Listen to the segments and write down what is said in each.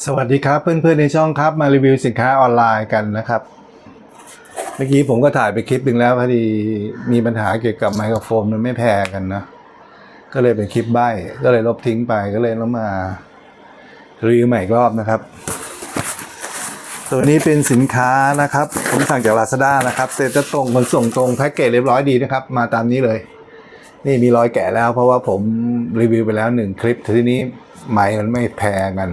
สวัสดีครับเพื่อนๆในช่องครับมารีวิวสินค้าออนไลน์กันนะครับ เมื่อกี้ผมก็ถ่ายไปคลิปหนึ่งแล้วพอดีมีปัญหาเกี่ยวกับไมโครโฟนมันไม่แพรกันนะ ก็เลยเป็นคลิปใบ้ก็เลยลบทิ้งไปก็เลยต้องมารีวิวใหม่อีกรอบนะครับ ตัวนี้เป็นสินค้านะครับ ผมสั่งจาก Lazada นะครับเสร็จจะตรงมันส่งตรงแพ็กเกจเรียบร้อยดีนะครับ มาตามนี้เลย นี่มีรอยแกะแล้ว เพราะว่าผมรีวิวไปแล้วหนึ่งคลิปทีนี้ไม้มันไม่แพรกัน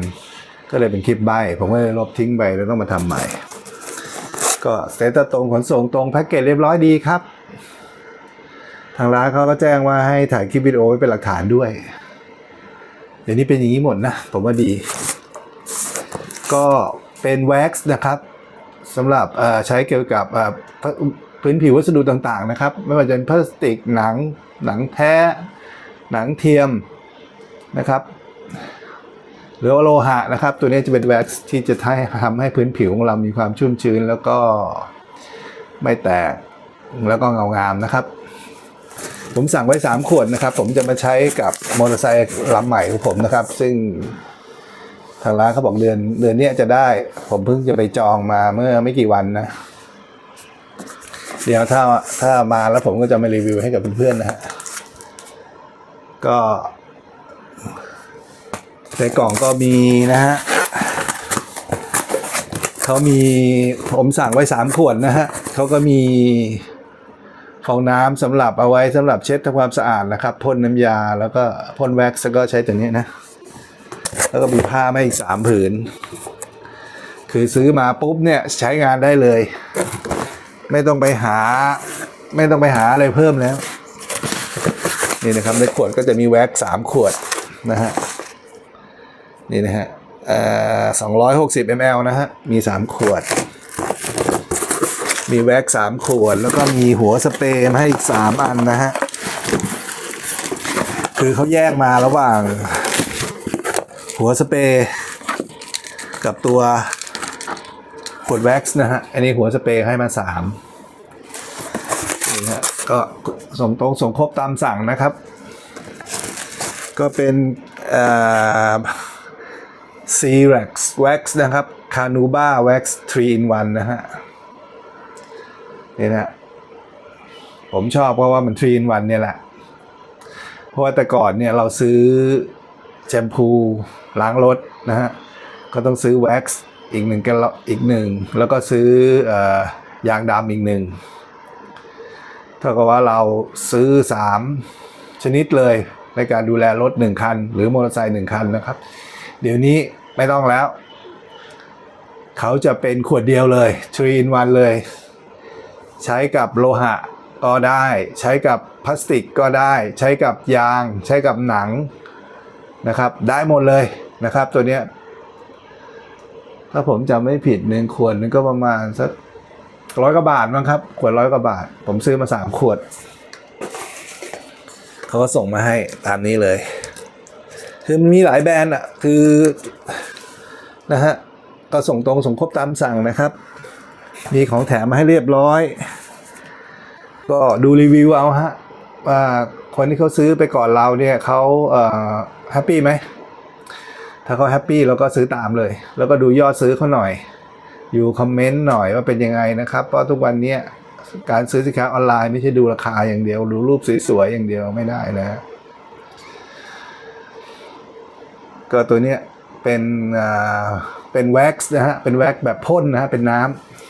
ก็เลยเป็นคลิปใบผมก็เลยลบทิ้งไปแล้วต้องมาทำใหม่ ก็เตตัสตรงขนส่งตรงแพ็กเกจเรียบร้อยดีครับ ทางร้านเขาก็แจ้งว่าให้ถ่ายคลิปวิดีโอไว้เป็นหลักฐานด้วยเดี๋ยวนี้เป็นอย่างนี้หมดนะ ผมว่าดี ก็เป็นแว็กซ์นะครับสำหรับใช้เกี่ยวกับพื้นผิววัสดุต่างๆนะครับ ไม่ว่าจะเป็นพลาสติกหนังหนังแท้หนังเทียมนะครับ หรือว่าโลหะนะครับ ตัวนี้จะเป็นแว็กซ์ที่จะทำให้พื้นผิวของเรามีความชุ่มชื้น แล้วก็ไม่แตกแล้วก็เงางามนะครับ ผมสั่งไว้ 3 ขวดนะครับ ผมจะมาใช้กับมอเตอร์ไซค์ลำใหม่ของผมนะครับ ซึ่งทางร้านเขาบอกเดือนเดือนนี้จะได้ ผมเพิ่งจะไปจองมาเมื่อไม่กี่วันนะ เดี๋ยวถ้าถ้ามาแล้วผมก็จะมารีวิวให้กับเพื่อนๆนะฮะก็ ในกล่องก็มีนะฮะเขามีผมสั่งไว้สามขวดนะฮะเขาก็มีฟองน้ำสำหรับเอาไว้สำหรับเช็ดทำความสะอาดนะครับพ่นน้ำยาแล้วก็พ่นแว็กซ์แล้วก็ใช้ตัวนี้นะ แล้วก็มีผ้าไมาอีกสามผืน คือซื้อมาปุ๊บเนี่ยใช้งานได้เลย ไม่ต้องไปหา ไม่ต้องไปหาอะไรเพิ่มแล้ว นี่นะครับในขวดก็จะมีแว็กซ์สามขวดนะฮะ นี่นะฮะสองร้อยหกสิบมลนะฮะ มีสามขวด มีแว็กสามขวด แล้วก็มีหัวสเปรย์มาให้อีกสามอันนะฮะ คือเขาแยกมาระหว่าง หัวสเปรย์กับตัวขวดแว็กซ์นะฮะ อันนี้หัวสเปรย์ให้มาสามนี่ฮะ ก็ส่งตรงส่งครบตามสั่งนะครับ ก็เป็น C-Rex Wax นะครับ Canuba Wax 3 in 1 นะฮะ นี่นะ ผมชอบเพราะว่ามัน3 in 1 เนี่ยแหละ เพราะว่าแต่ก่อนเนี่ยเราซื้อแชมพูล้างรถนะฮะ ก็ต้องซื้อแว็กซ์อีกหนึ่งกันอีกหนึ่ง แล้วก็ซื้อออยางดำอีกหนึ่งเท่ากับว่าเราซื้อ 3 ชนิดเลยในการดูแลรถ 1 คัน หรือมอเตอร์ไซค์1คันนะครับ เดี๋ยวนี้ไม่ต้องแล้ว เขาจะเป็นขวดเดียวเลย3 in 1เลย ใช้กับโลหะก็ได้ ใช้กับพลาสติกก็ได้ ใช้กับยาง ใช้กับหนังนะครับ ได้หมดเลยนะครับ ตัวเนี้ยถ้าผมจำไม่ผิดหนึ่งขวดนึงก็ประมาณสักร้อยกว่าบาทมั้งครับ ขวดร้อยกว่าบาท ผมซื้อมาสามขวด เขาก็ส่งมาให้ตามนี้เลย คือมันมีหลายแบรนด์อะ คือนะฮะ ก็ส่งตรงส่งครบตามสั่งนะครับ มีของแถมมาให้เรียบร้อย ก็ดูรีวิวเอาฮะว่าคนที่เขาซื้อไปก่อนเราเนี่ยเขาเอ่อแฮปปี้ไหม ถ้าเขาแฮปปี้เราก็ซื้อตามเลย แล้วก็ดูยอดซื้อเขาหน่อย อยู่คอมเมนต์หน่อยว่าเป็นยังไงนะครับ เพราะทุกวันนี้การซื้อสินค้าออนไลน์ไม่ใช่ดูราคาอย่างเดียว ดูรูปสวยๆอย่างเดียวไม่ได้นะฮะ ก็ตัวเนี้ยเป็นเป็นแว็กซ์นะฮะ เป็นแว็กซ์แบบพ่นนะฮะ เป็นน้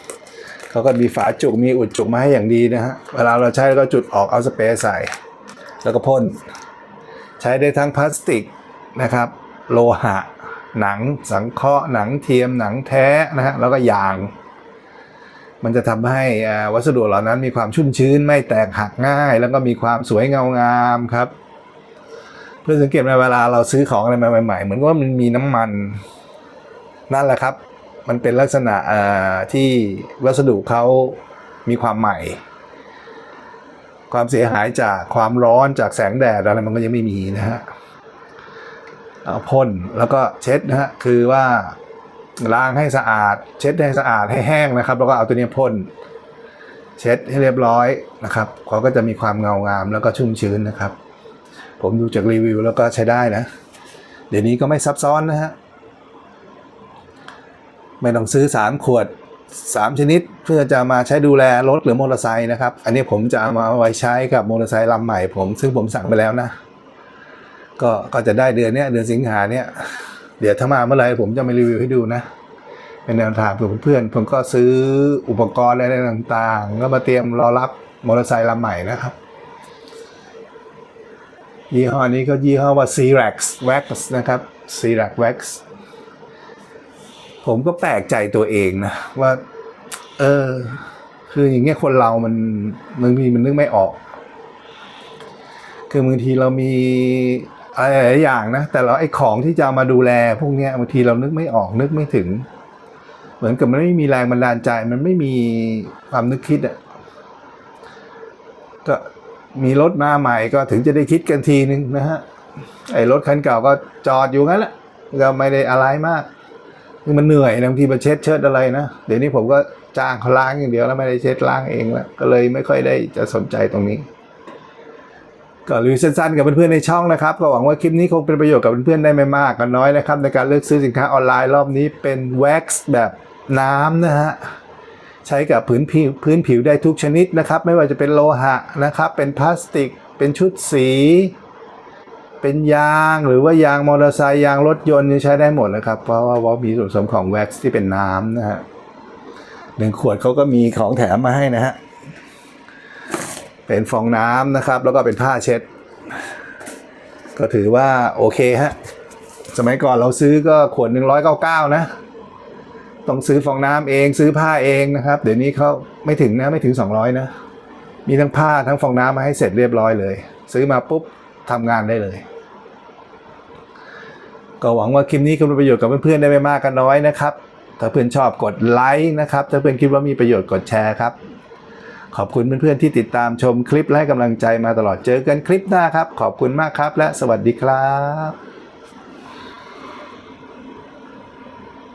ำเขาก็มีฝาจุก มีอุดจุกมาให้อย่างดีนะฮะ เวลาเราใช้ก็จุดออกเอาสเปรย์ใส่ แล้วก็พ่น ใช้ได้ทั้งพลาสติกนะครับ โลหะ หนัง สังเคราะห์ หนังเทียม หนังแท้นะฮะ แล้วก็ยาง มันจะทำให้วัสดุเหล่านั้นมีความชุ่มชื้น ไม่แตกหักง่าย แล้วก็มีความสวยเงางามครับ เพื่อสังเกตไหมเวลาเราซื้อของอะไรมาใหม่ๆ เหมือนว่ามันมีน้ำมันนั่นแหละครับ มันเป็นลักษณะที่วัสดุเขามีความใหม่ ความเสียหายจากความร้อนจากแสงแดดอะไรมันก็ยังไม่มีนะฮะเอาพ่นแล้วก็เช็ดนะฮะคือว่าล้างให้สะอาด เช็ดให้สะอาดให้แห้งนะครับ แล้วก็เอาตัวนี้พ่นเช็ดให้เรียบร้อยนะครับเขาก็จะมีความเงางามแล้วก็ชุ่มชื้นนะครับ ผมดูจากรีวิวแล้วก็ใช้ได้นะ เดี๋ยวนี้ก็ไม่ซับซ้อนนะฮะ ไม่ต้องซื้อ 3 ขวด 3 ชนิดเพื่อจะมาใช้ดูแลรถหรือมอเตอร์ไซค์นะครับ อันนี้ผมจะเอามาไว้ใช้กับมอเตอร์ไซค์ลำใหม่ผม ซึ่งผมสั่งไปแล้วนะ ก็ก็จะได้เดือนเนี้ยเดือนสิงหาเนี่ย เดี๋ยวถ้ามาเมื่อไหร่ผมจะมารีวิวให้ดูนะเป็นแนวทางเพื่อเพื่อนๆผมก็ซื้ออุปกรณ์อะไรต่างๆ แล้วมาเตรียมรอรับมอเตอร์ไซค์ลำใหม่นะครับ ยี่ห้อนี้ก็ยี่ห้อว่า C-Rex Wax นะครับ C-Rex Wax ผมก็แปลกใจตัวเองนะว่า เออ คืออย่างเงี้ยคนเรามันบางทีมันนึกไม่ออก คือบางทีเรามีอะไรหลายอย่างนะ แต่เราไอ้ของที่จะมาดูแล พวกเนี้ยบางทีเรานึกไม่ออกนึกไม่ถึง เหมือนกับมันไม่มีแรงบันดาลใจ มันไม่มีความนึกคิดอะ มีรถมาใหม่ก็ถึงจะได้คิดกันทีนึงนะฮะไอ้รถคันเก่าก็จอดอยู่งั้นแหละก็ไม่ได้อะไรมากคือมันเหนื่อยบางทีมาเช็ดเชิดอะไรนะเดี๋ยวนี้ผมก็จ้างเขาล้างอย่างเดียวแล้วไม่ได้เช็ดล้างเองแล้วก็เลยไม่ค่อยได้จะสนใจตรงนี้ ก็รีวิวสั้นๆกับเพื่อนๆในช่องนะครับก็หวังว่าคลิปนี้คงเป็นประโยชน์กับเพื่อนๆได้ไม่มากก็น้อยนะครับ ในการเลือกซื้อสินค้าออนไลน์รอบนี้เป็นแว็กซ์แบบน้ำนะฮะ ใช้กับพื้นผิวพื้นผิวได้ทุกชนิดนะครับ ไม่ว่าจะเป็นโลหะนะครับ เป็นพลาสติก เป็นชุดสี เป็นยางหรือว่ายางมอเตอร์ไซค์ยางรถยนต์นี่ใช้ได้หมดนะครับ เพราะว่าว่ามีส่วนผสมของแว็กซ์ที่เป็นน้ำนะฮะหนึ่งขวดเขาก็มีของแถมมาให้นะฮะเป็นฟองน้ำนะครับ แล้วก็เป็นผ้าเช็ด ก็ถือว่าโอเคฮะสมัยก่อนเราซื้อก็ขวดหนึ่งร้อยเก้าเก้านะ ต้องซื้อฟองน้ำเอง ซื้อผ้าเองนะครับ เดี๋ยวนี้เขาไม่ถึงนะไม่ถึง 200 นะ มีทั้งผ้าทั้งฟองน้ำมาให้เสร็จเรียบร้อยเลย ซื้อมาปุ๊บทำงานได้เลย ก็หวังว่าคลิปนี้คุณประโยชน์กับเพื่อนๆได้ไม่มากก็น้อยนะครับ ถ้าเพื่อนชอบกดไลค์นะครับ ถ้าเพื่อนคิดว่ามีประโยชน์กดแชร์ครับ ขอบคุณเพื่อนๆที่ติดตามชมคลิปและให้กำลังใจมาตลอดเจอกันคลิปหน้าครับ ขอบคุณมากครับ และสวัสดีครับ